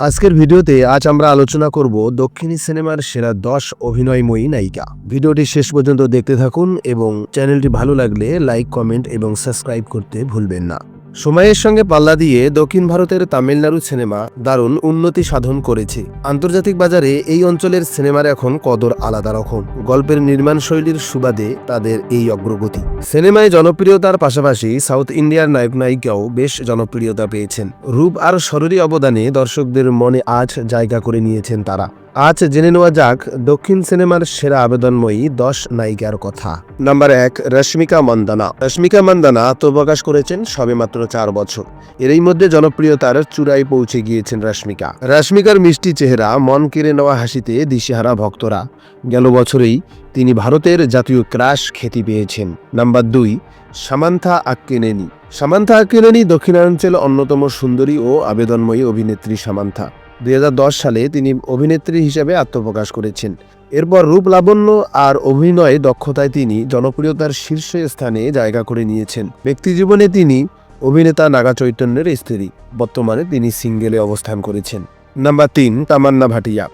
আজকের ভিডিওতে আজ আমরা আলোচনা করব দক্ষিণী সিনেমার সেরা দশ অভিনয়ময়ী নায়িকা। ভিডিওটি শেষ পর্যন্ত দেখতে থাকুন এবং চ্যানেলটি ভালো লাগলে লাইক, কমেন্ট এবং সাবস্ক্রাইব করতে ভুলবেন না। সময়ের সঙ্গে পাল্লা দিয়ে দক্ষিণ ভারতের তামিলনাড়ু সিনেমা দারুণ উন্নতি সাধন করেছে। আন্তর্জাতিক বাজারে এই অঞ্চলের সিনেমার এখন কদর আলাদা রকম। গল্পের নির্মাণ শৈলীর সুবাদে তাদের এই অগ্রগতি। সিনেমায় জনপ্রিয়তার পাশাপাশি সাউথ ইন্ডিয়ার নায়ক নায়িকাও বেশ জনপ্রিয়তা পেয়েছেন। রূপ আর শরীরী অবদানে দর্শকদের মনে আজ জায়গা করে নিয়েছেন তারা। আজ জেনে নেওয়া যাক, দক্ষিণ সিনেমার সেরা আবেদনময়ী দশ নায়িকার কথা। নাম্বার এক, রশ্মিকা মন্দানা। রশ্মিকা মন্দানা আত্মপ্রকাশ করেছেন সবেমাত্র চার বছর। এরই মধ্যে জনপ্রিয়তার চূড়ায় পৌঁছে গিয়েছেন রশ্মিকা। রশ্মিকার মিষ্টি চেহারা, মন কেড়ে নেওয়া হাসিতে দিশেহারা ভক্তরা। গেল বছরেই তিনি ভারতের জাতীয় ক্রাশ খ্যাতি পেয়েছেন। নাম্বার দুই, সামান্থা আক্কেনেনি। সামান্থা আক্কেনেনি দক্ষিণাঞ্চল অন্যতম সুন্দরী ও আবেদনময়ী অভিনেত্রী সামান্থা। দুই হাজার দশ সালে তিনি অভিনেত্রী হিসেবে আত্মপ্রকাশ করেছেন। এরপর রূপ লাবণ্য আর অভিনয়ে দক্ষতায় তিনি জনপ্রিয়তার শীর্ষ স্থানে জায়গা করে নিয়েছেন। ব্যক্তিজীবনে তিনি অভিনেতা নাগা চৈতন্যের স্ত্রী, বর্তমানে তিনি সিঙ্গেলে অবস্থান করেছেন। নাম্বার তিন, তামান্না ভাটিয়া।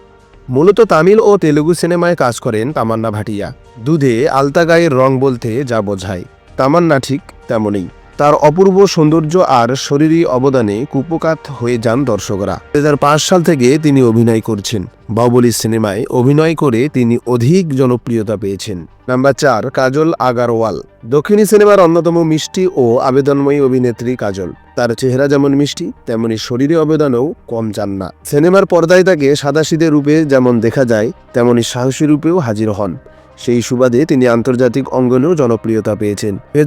মূলত তামিল ও তেলুগু সিনেমায় কাজ করেন তামান্না ভাটিয়া। দুধে আলতা গায়ের রং বলতে যা বোঝায়। তামান্না ঠিক তেমনই। তার অপূর্ব সৌন্দর্য আর শরীরী অবদানে কুপকাত হয়ে যান দর্শকরা। দু হাজার পাঁচ সাল থেকে তিনি অভিনয় করছেন। বাহুবলী সিনেমায় অভিনয় করে তিনি অধিক জনপ্রিয়তা পেয়েছেন। নাম্বার চার, কাজল আগারওয়াল। দক্ষিণী সিনেমার অন্যতম মিষ্টি ও আবেদনময়ী অভিনেত্রী কাজল। তার চেহারা যেমন মিষ্টি, তেমনি শরীরে অবদানও কম চান না। সিনেমার পর্দায় তাকে সাদাসিদে রূপে যেমন দেখা যায়, তেমনি সাহসী রূপেও হাজির হন। সেই সুবাদে তিনি আন্তর্জাতিক অঙ্গনেও জনপ্রিয়তা পেয়েছেন। দু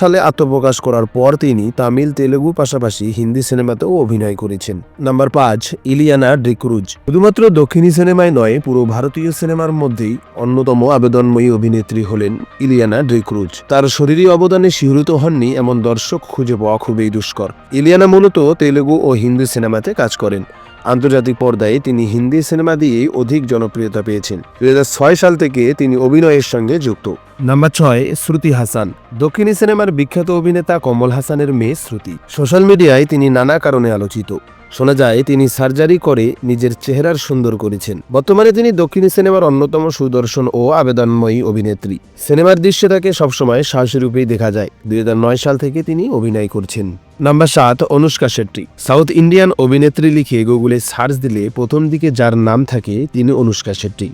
সালে আত্মপ্রকাশ করার পর তিনি তামিল, তেলেগু পাশাপাশি হিন্দি সিনেমাতেও অভিনয় করেছেন। নাম্বার পাঁচ, ইলিয়ানা ডিক্রুজ শুধুমাত্র দক্ষিণী সিনেমায় নয়, পুরো ভারতীয় সিনেমার মধ্যেই অন্যতম আবেদনময়ী অভিনেত্রী হলেন ইলিয়ানা ডিক্রুজ তার শরীরী অবদানে শিহরিত হননি এমন দর্শক খুঁজে পাওয়া খুবই দুষ্কর। ইলিয়ানা মূলত তেলেগু ও হিন্দি সিনেমাতে কাজ করেন। আন্তর্জাতিক পর্দায় তিনি হিন্দি সিনেমা দিয়েই অধিক জনপ্রিয়তা পেয়েছেন। দুই হাজার ছয় সাল থেকে তিনি অভিনয়ের সঙ্গে যুক্ত। নাম্বার ছয়, শ্রুতি হাসান। দক্ষিণী সিনেমার বিখ্যাত অভিনেতা কমল হাসানের মেয়ে শ্রুতি। সোশ্যাল মিডিয়ায় তিনি নানা কারণে আলোচিত। শোনা যায়, তিনি সার্জারি করে নিজের চেহারার সুন্দর করেছেন। বর্তমানে তিনি দক্ষিণী সিনেমার অন্যতম সুদর্শন ও আবেদনময়ী অভিনেত্রী। সিনেমার দৃশ্যে তাকে সবসময় সাহসী রূপেই দেখা যায়। দুই হাজার নয় সাল থেকে তিনি অভিনয় করছেন। নাম্বার সাত, অনুষ্কা শেট্টি। সাউথ ইন্ডিয়ান অভিনেত্রী লিখে গুগলে সার্চ দিলে প্রথম দিকে যার নাম থাকে, তিনি অনুষ্কা শেট্টি।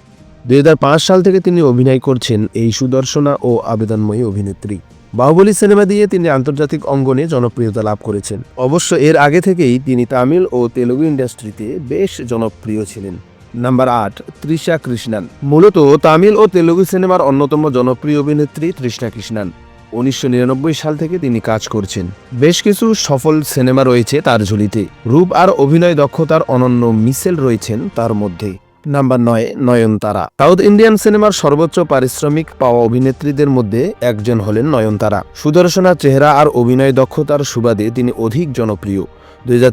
দুই হাজার পাঁচ সাল থেকে তিনি অভিনয় করছেন এই সুদর্শনা ও আবেদনময়ী অভিনেত্রী। বাহুবলী সিনেমা দিয়ে তিনি আন্তর্জাতিক অঙ্গনে জনপ্রিয়তা লাভ করেছেন। অবশ্য এর আগে থেকেই তিনি তামিল ও তেলুগু ইন্ডাস্ট্রিতে বেশ জনপ্রিয় ছিলেন। নাম্বার আট, তৃষা কৃষ্ণান। মূলত তামিল ও তেলুগু সিনেমার অন্যতম জনপ্রিয় অভিনেত্রী তৃষ্ণা কৃষ্ণান। উনিশশো নিরানব্বই সাল থেকে তিনি কাজ করছেন। বেশ কিছু সফল সিনেমা রয়েছে তার ঝুলিতে। রূপ আর অভিনয় দক্ষতার অনন্য মিসেল রয়েছেন তার মধ্যে। নাম্বার নয়, নয়নতারা। সাউথ ইন্ডিয়ান সিনেমার সর্বোচ্চ পারিশ্রমিক পাওয়া অভিনেত্রীদের মধ্যে একজন হলেন নয়নতারা। সুদর্শনা চেহারা আর অভিনয় দক্ষতার সুবাদে তিনি অধিক জনপ্রিয়।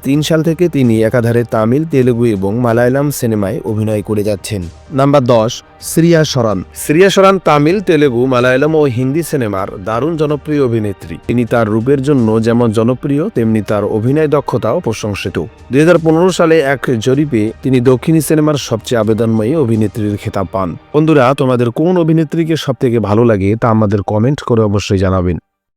তিন সাল থেকে তিনি একাধারে তামিল, তেলেগু এবং মালায়ালাম সিনেমায় অভিনয় করে যাচ্ছেন। নাম্বার দশ, শ্রিয়া সরান শ্রিয়া সরান তামিল, তেলেগু, মালায়ালাম ও হিন্দি সিনেমার দারুণ জনপ্রিয় অভিনেত্রী। তিনি তার রূপের জন্য যেমন জনপ্রিয়, তেমনি তার অভিনয় দক্ষতাও প্রশংসিত। দুই হাজার পনেরো সালে এক জরিপে তিনি দক্ষিণী সিনেমার সবচেয়ে আবেদনময়ী অভিনেত্রীর খেতাব পান। বন্ধুরা, তোমাদের কোন অভিনেত্রীকে সব থেকে ভালো লাগে তা আমাদের কমেন্ট করে অবশ্যই জানাবেন।